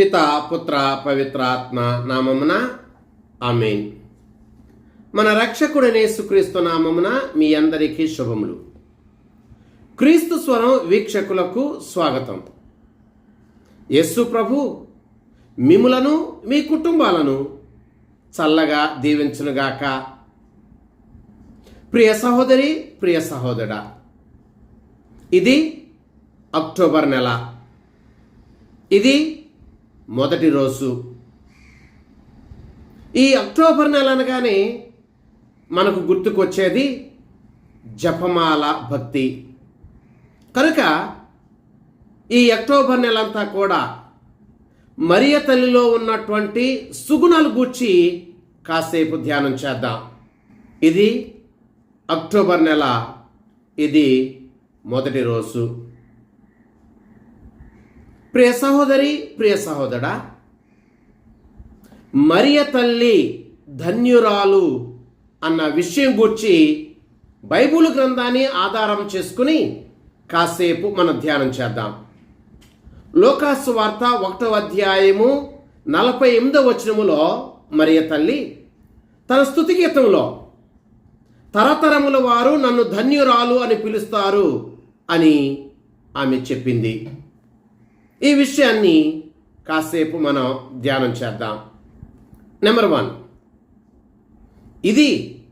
పిత పుత్ర పవిత్రాత్మ నామమున ఆమెన్. మన రక్షకుడనే సుక్రీస్తు నామమున మీ అందరికీ శుభములు. క్రీస్తు స్వరం వీక్షకులకు స్వాగతం. యస్సు ప్రభు మిములను మీ కుటుంబాలను చల్లగా దీవించునుగాక. ప్రియ సహోదరి ప్రియ సహోదరా ఇది అక్టోబర్ నెల. ఇది మొదటి రోజు. ఈ అక్టోబర్ నెల అనగానే మనకు గుర్తుకొచ్చేది జపమాల భక్తి. కనుక ఈ అక్టోబర్ నెలంతా కూడా మరియ తల్లిలో ఉన్నటువంటి సుగుణాలు గూర్చి కాసేపు ధ్యానం చేద్దాం. ఇది అక్టోబర్ నెల. ఇది మొదటి రోజు. ప్రియ సహోదరి ప్రియ సహోదరా మరియ తల్లి ధన్యురాలు అన్న విషయం గురించి బైబుల్ గ్రంథాన్ని ఆధారం చేసుకుని కాసేపు మనం ధ్యానం చేద్దాం. లోకాసు వార్త ఒకటో అధ్యాయము నలభై ఎనిమిదో వచనములో మరియ తల్లి తన స్థుతి గీతంలో తరతరముల వారు నన్ను ధన్యురాలు అని పిలుస్తారు అని ఆమె చెప్పింది. ఈ విషయాన్ని కాసేపు మనం ధ్యానం చేద్దాం. నెంబర్ వన్ ఇది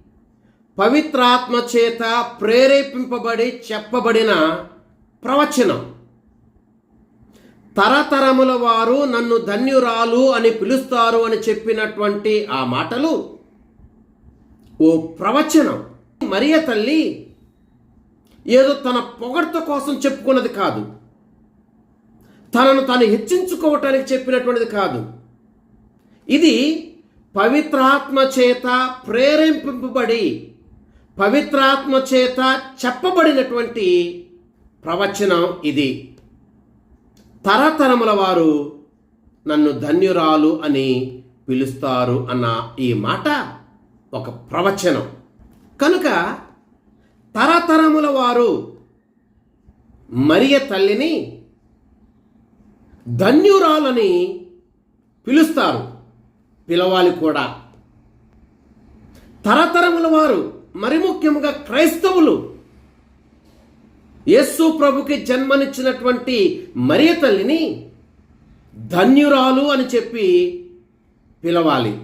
పవిత్రాత్మ చేత ప్రేరేపింపబడి చెప్పబడిన ప్రవచనం. తరతరముల వారు నన్ను ధన్యురాలు అని పిలుస్తారు అని చెప్పినటువంటి ఆ మాటలు ఓ ప్రవచనం. మరియ తల్లి ఏదో తన పొగడ్త కోసం చెప్పుకున్నది కాదు. తనను తాను హెచ్చించుకోవటానికి చెప్పినటువంటిది కాదు. ఇది పవిత్రాత్మ చేత ప్రేరేపింపబడి పవిత్రాత్మ చేత చెప్పబడినటువంటి ప్రవచనం ఇది. తరతరముల వారు నన్ను ధన్యురాలు అని పిలుస్తారు అన్న ఈ మాట ఒక ప్రవచనం. కనుక తరతరముల వారు మరియ తల్లిని ధన్యురాలని పిలుస్తారు. పిలవాలి కూడా. తరతరముల వారు మరి ముఖ్యంగా క్రైస్తవులు యేసు ప్రభుకి జన్మనిచ్చినటువంటి మరియ తల్లిని ధన్యురాలు అని చెప్పి పిలవాలి.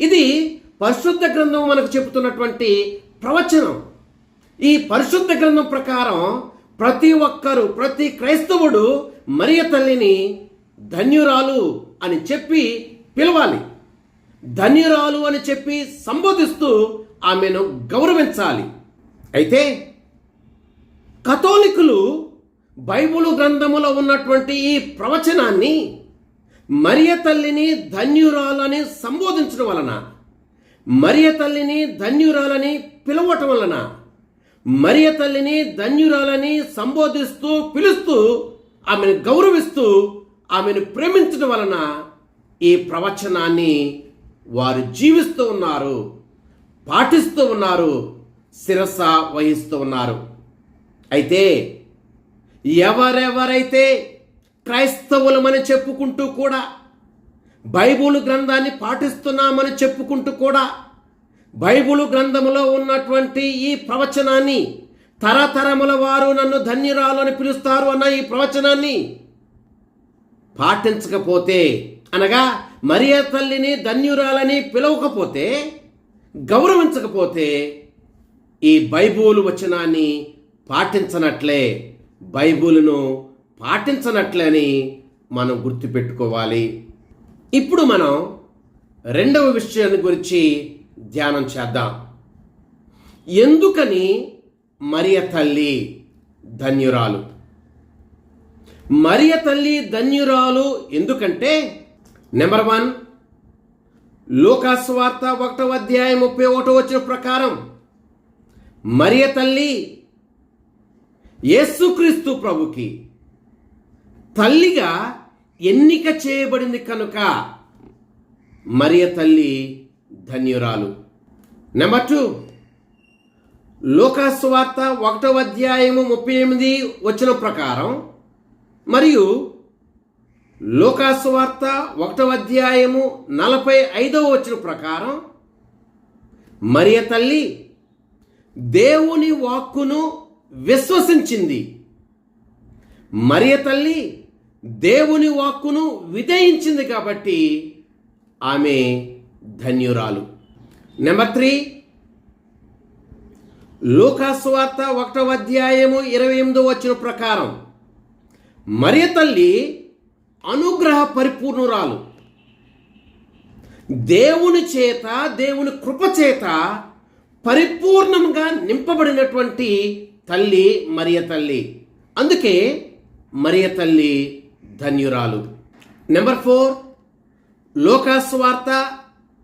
ఇది పరిశుద్ధ గ్రంథం మనకు చెబుతున్నటువంటి ప్రవచనం. ఈ పరిశుద్ధ గ్రంథం ప్రకారం ప్రతి ఒక్కరు ప్రతి క్రైస్తవుడు మరియ తల్లిని ధన్యురాలు అని చెప్పి పిలవాలి. ధన్యురాలు అని చెప్పి సంబోధిస్తూ ఆమెను గౌరవించాలి. అయితే కథోలికులు బైబుల్ గ్రంథములో ఉన్నటువంటి ఈ ప్రవచనాన్ని మరియ తల్లిని ధన్యురాలని సంబోధించడం వలన మరియ తల్లిని ధన్యురాలని పిలవటం వలన మరియ తల్లిని ధన్యురాలని సంబోధిస్తూ పిలుస్తూ ఆమెను గౌరవిస్తూ ఆమెను ప్రేమించడం వలన ఈ ప్రవచనాన్ని వారు జీవిస్తూ ఉన్నారు పాటిస్తూ ఉన్నారు శిరస వహిస్తూ ఉన్నారు. అయితే ఎవరెవరైతే క్రైస్తవులమని చెప్పుకుంటూ కూడా బైబుల్ గ్రంథాన్ని పాటిస్తున్నామని చెప్పుకుంటూ కూడా బైబుల్ గ్రంథములో ఉన్నటువంటి ఈ ప్రవచనాన్ని తరతరముల వారు నన్ను ధన్యురాలు అని పిలుస్తారు అన్న ఈ ప్రవచనాన్ని పాటించకపోతే అనగా మరియ తల్లిని ధన్యురాలని పిలవకపోతే గౌరవించకపోతే ఈ బైబుల్ వచనాన్ని పాటించనట్లే బైబుల్ను పాటించనట్లే అని మనం గుర్తుపెట్టుకోవాలి. ఇప్పుడు మనం రెండవ విషయాన్ని గురించి ధ్యానం చేద్దాం. ఎందుకని మరియ తల్లి ధన్యురాలు? మరియ తల్లి ధన్యురాలు ఎందుకంటే నెంబర్ వన్ లోకాస్వార్త ఒకటో అధ్యాయం ముప్పై ఒకటో వచ్చిన ప్రకారం మరియ తల్లి యేసుక్రీస్తు ప్రభుకి తల్లిగా ఎన్నిక చేయబడింది కనుక మరియ తల్లి ధన్యురాలు. నెంబర్ టూ లోకాస్వార్త ఒకటవ అధ్యాయము ముప్పై ఎనిమిది వచ్చిన ప్రకారం మరియు లోకాసు వార్త ఒకటవ అధ్యాయము నలభై ఐదవ వచ్చిన ప్రకారం మరియ తల్లి దేవుని వాక్కును విశ్వసించింది. మరియ తల్లి దేవుని వాక్కును విధేయించింది కాబట్టి ఆమె ధన్యురాలు. నెంబర్ త్రీ లోకాస్వార్త ఒకటవ అధ్యాయము ఇరవై ఎనిమిదో వచ్చిన ప్రకారం మరియ తల్లి అనుగ్రహ పరిపూర్ణురాలు. దేవుని చేత దేవుని కృప చేత పరిపూర్ణంగా నింపబడినటువంటి తల్లి మరియ తల్లి. అందుకే మరియ తల్లి ధన్యురాలు. నెంబర్ ఫోర్ లోకాస్వార్త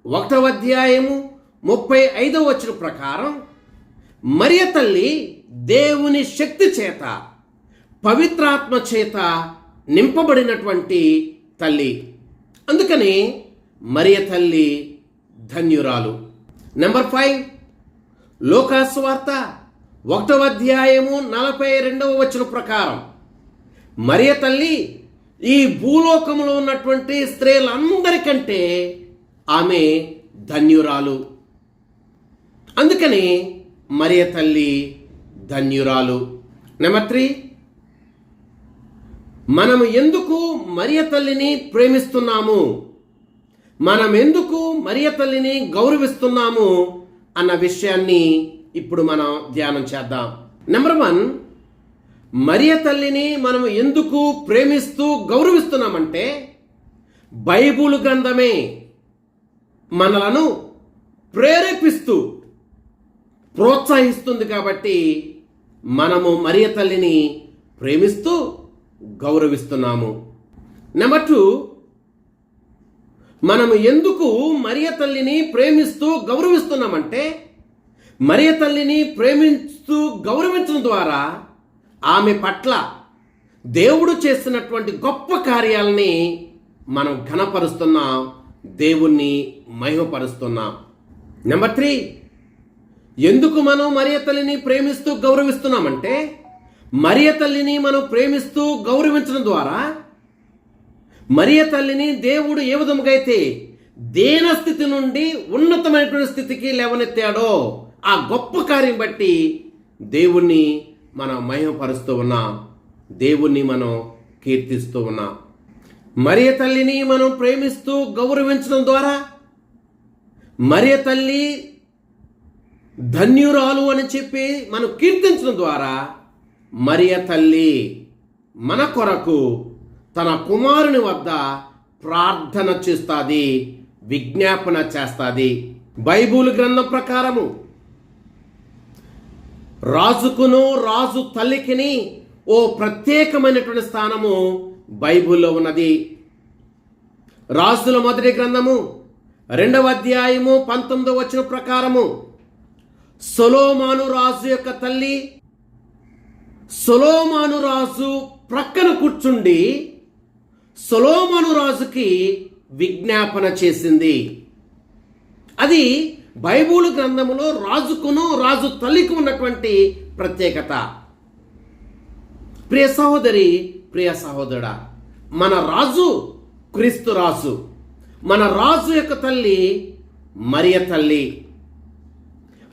ఒకటవ అధ్యాయము ముప్పై ఐదవ వచ్చిన ప్రకారం మరియ తల్లి దేవుని శక్తి చేత పవిత్రాత్మ చేత నింపబడినటువంటి తల్లి. అందుకని మరియ తల్లి ధన్యురాలు. నెంబర్ ఫైవ్ లోకాస్వార్త ఒకటవ అధ్యాయము నలభై రెండవ వచ్చిన ప్రకారం మరియ తల్లి ఈ భూలోకంలో ఉన్నటువంటి స్త్రీలందరికంటే ఆమె ధన్యురాలు. అందుకని మరియ తల్లి ధన్యురాలు. నెంబర్ త్రీ మనం ఎందుకు మరియ తల్లిని ప్రేమిస్తున్నాము? మనం ఎందుకు మరియ తల్లిని గౌరవిస్తున్నాము? అన్న విషయాన్ని ఇప్పుడు మనం ధ్యానం చేద్దాం. నెంబర్ వన్ మరియ తల్లిని మనం ఎందుకు ప్రేమిస్తూ గౌరవిస్తున్నామంటే బైబుల్ గ్రంథమే మనలను ప్రేరేపిస్తూ ప్రోత్సహిస్తుంది కాబట్టి మనము మరియ తల్లిని ప్రేమిస్తూ గౌరవిస్తున్నాము. నెంబర్ టూ మనము ఎందుకు మరియ తల్లిని ప్రేమిస్తూ గౌరవిస్తున్నామంటే మరియ తల్లిని ప్రేమిస్తూ గౌరవించడం ద్వారా ఆమె పట్ల దేవుడు చేస్తున్నటువంటి గొప్ప కార్యాలని మనం ఘనపరుస్తున్నాం. దేవుణ్ణి మహిమపరుస్తున్నాం. నెంబర్ త్రీ ఎందుకు మనం మరియ తల్లిని ప్రేమిస్తూ గౌరవిస్తున్నామంటే మరియ తల్లిని మనం ప్రేమిస్తూ గౌరవించడం ద్వారా మరియ తల్లిని దేవుడు ఏ విధముగా అయితే దేన స్థితి నుండి ఉన్నతమైనటువంటి స్థితికి లేవనెత్తాడో ఆ గొప్ప కార్యం బట్టి దేవుణ్ణి మనం మహిమపరుస్తూ ఉన్నాం. దేవుణ్ణి మనం కీర్తిస్తూ ఉన్నాం. మరియ తల్లిని మనం ప్రేమిస్తూ గౌరవించడం ద్వారా మరియ తల్లి ధన్యురాలు అని చెప్పి మనం కీర్తించడం ద్వారా మరియ తల్లి మన కొరకు తన కుమారుని వద్ద ప్రార్థన చేస్తుంది విజ్ఞాపన చేస్తుంది. బైబుల్ గ్రంథం ప్రకారము రాజుకును రాజు తల్లికిని ఓ ప్రత్యేకమైనటువంటి స్థానము బైబుల్లో ఉన్నది. రాజుల మొదటి గ్రంథము రెండవ అధ్యాయము పంతొమ్మిదవ వచ్చిన ప్రకారము. సొలోమాను రాజు యొక్క తల్లి సొలోమాను రాజు ప్రక్కన కూర్చుండి సొలోమాను రాజుకి విజ్ఞాపన చేసింది. అది బైబుల్ గ్రంథములో రాజుకును రాజు తల్లికి ఉన్నటువంటి ప్రత్యేకత. ప్రియ సహోదరి ప్రియ సహోదరుడా మన రాజు క్రీస్తు రాజు. మన రాజు యొక్క తల్లి మరియ తల్లి.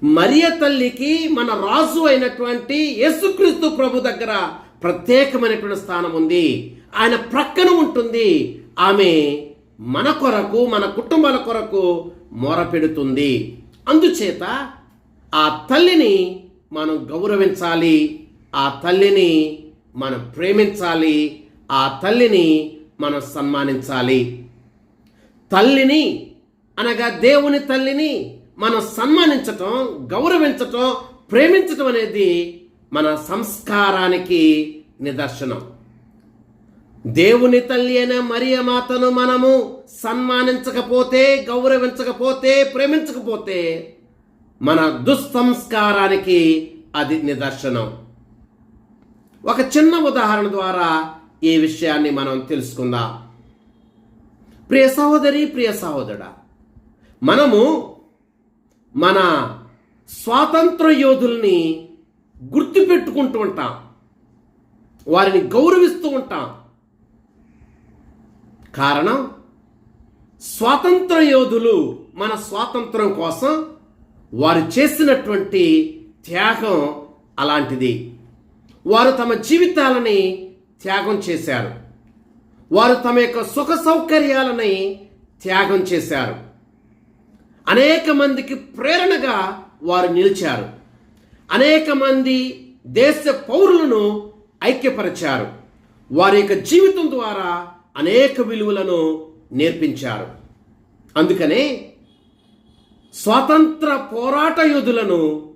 మరియ తల్లికి మన రాజు అయినటువంటి యేసుక్రీస్తు ప్రభు దగ్గర ప్రత్యేకమైనటువంటి స్థానం ఉంది. ఆయన ప్రక్కన ఉంటుంది. ఆమె మన కొరకు మన కుటుంబాల కొరకు మొరపెడుతుంది అందుచేత ఆ తల్లిని మనం గౌరవించాలి. ఆ తల్లిని మనం ప్రేమించాలి ఆ తల్లిని మనం సన్మానించాలి. తల్లిని అనగా దేవుని తల్లిని మనం సన్మానించటం గౌరవించటం ప్రేమించటం అనేది మన సంస్కారానికి నిదర్శనం. దేవుని తల్లి అయిన మరియ మాతను మనము సన్మానించకపోతే గౌరవించకపోతే ప్రేమించకపోతే మన దుస్సంస్కారానికి అది నిదర్శనం. ఒక చిన్న ఉదాహరణ ద్వారా ఈ విషయాన్ని మనం తెలుసుకుందాం. ప్రియ సహోదరి ప్రియ సహోదరుడా మనము మన స్వాతంత్ర యోధుల్ని గుర్తుపెట్టుకుంటూ ఉంటాం. వారిని గౌరవిస్తూ ఉంటాం. కారణం స్వాతంత్ర యోధులు మన స్వాతంత్రం కోసం వారు చేసినటువంటి త్యాగం అలాంటిది. వారు తమ జీవితాలని త్యాగం చేశారు. వారు తమ యొక్క సుఖ సౌకర్యాలని త్యాగం చేశారు. అనేక మందికి ప్రేరణగా వారు నిలిచారు. అనేక మంది దేశ పౌరులను ఐక్యపరిచారు. వారి యొక్క జీవితం ద్వారా అనేక విలువలను నేర్పించారు. అందుకనే స్వాతంత్ర పోరాట యోధులను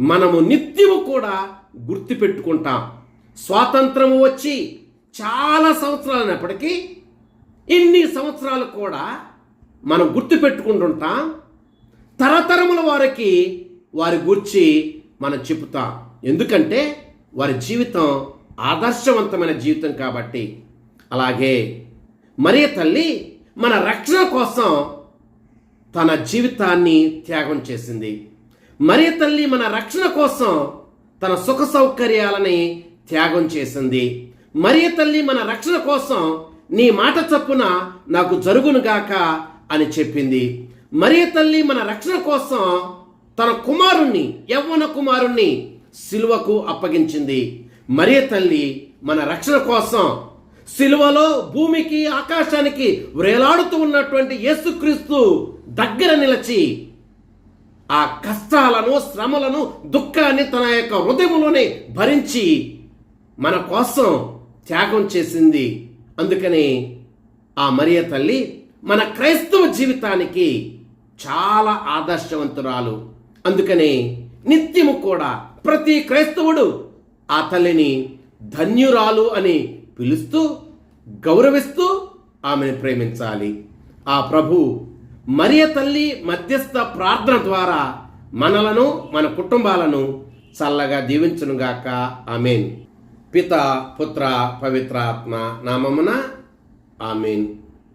మనము నిత్యము కూడా గుర్తుపెట్టుకుంటాం. స్వాతంత్రం వచ్చి చాలా సంవత్సరాలు అయినప్పటికీ ఇన్ని సంవత్సరాలు కూడా మనం గుర్తుపెట్టుకుంటుంటాం. తరతరముల వారికి వారి గురించి మనం చెబుతాం. ఎందుకంటే వారి జీవితం ఆదర్శవంతమైన జీవితం కాబట్టి. అలాగే మరియ తల్లి మన రక్షణ కోసం తన జీవితాన్ని త్యాగం చేసింది. మరియ తల్లి మన రక్షణ కోసం తన సుఖ సౌకర్యాలని త్యాగం చేసింది. మరియ తల్లి మన రక్షణ కోసం నీ మాట చప్పున నాకు జరుగునుగాక అని చెప్పింది. మరియ తల్లి మన రక్షణ కోసం తన కుమారుణ్ణి యవ్వన కుమారుణ్ణి సిలువకు అప్పగించింది. మరియ తల్లి మన రక్షణ కోసం సిలువలో భూమికి ఆకాశానికి వ్రేలాడుతూ ఉన్నటువంటి యేసుక్రీస్తు దగ్గర నిలిచి ఆ కష్టాలను శ్రమలను దుఃఖాన్ని తన యొక్క హృదయంలోనే భరించి మన కోసం త్యాగం చేసింది. అందుకని ఆ మరియ తల్లి మన క్రైస్తవ జీవితానికి చాలా ఆదర్శవంతురాలు. అందుకని నిత్యము కూడా ప్రతి క్రైస్తవుడు ఆ తల్లిని ధన్యురాలు అని పిలుస్తూ గౌరవిస్తూ ఆమెను ప్రేమించాలి. ఆ ప్రభు మరియ తల్లి మధ్యస్థ ప్రార్థన ద్వారా మనలను మన కుటుంబాలను చల్లగా దీవించునుగాక. ఆమెన్. పిత పుత్ర పవిత్రాత్మ నామమున ఆమెన్.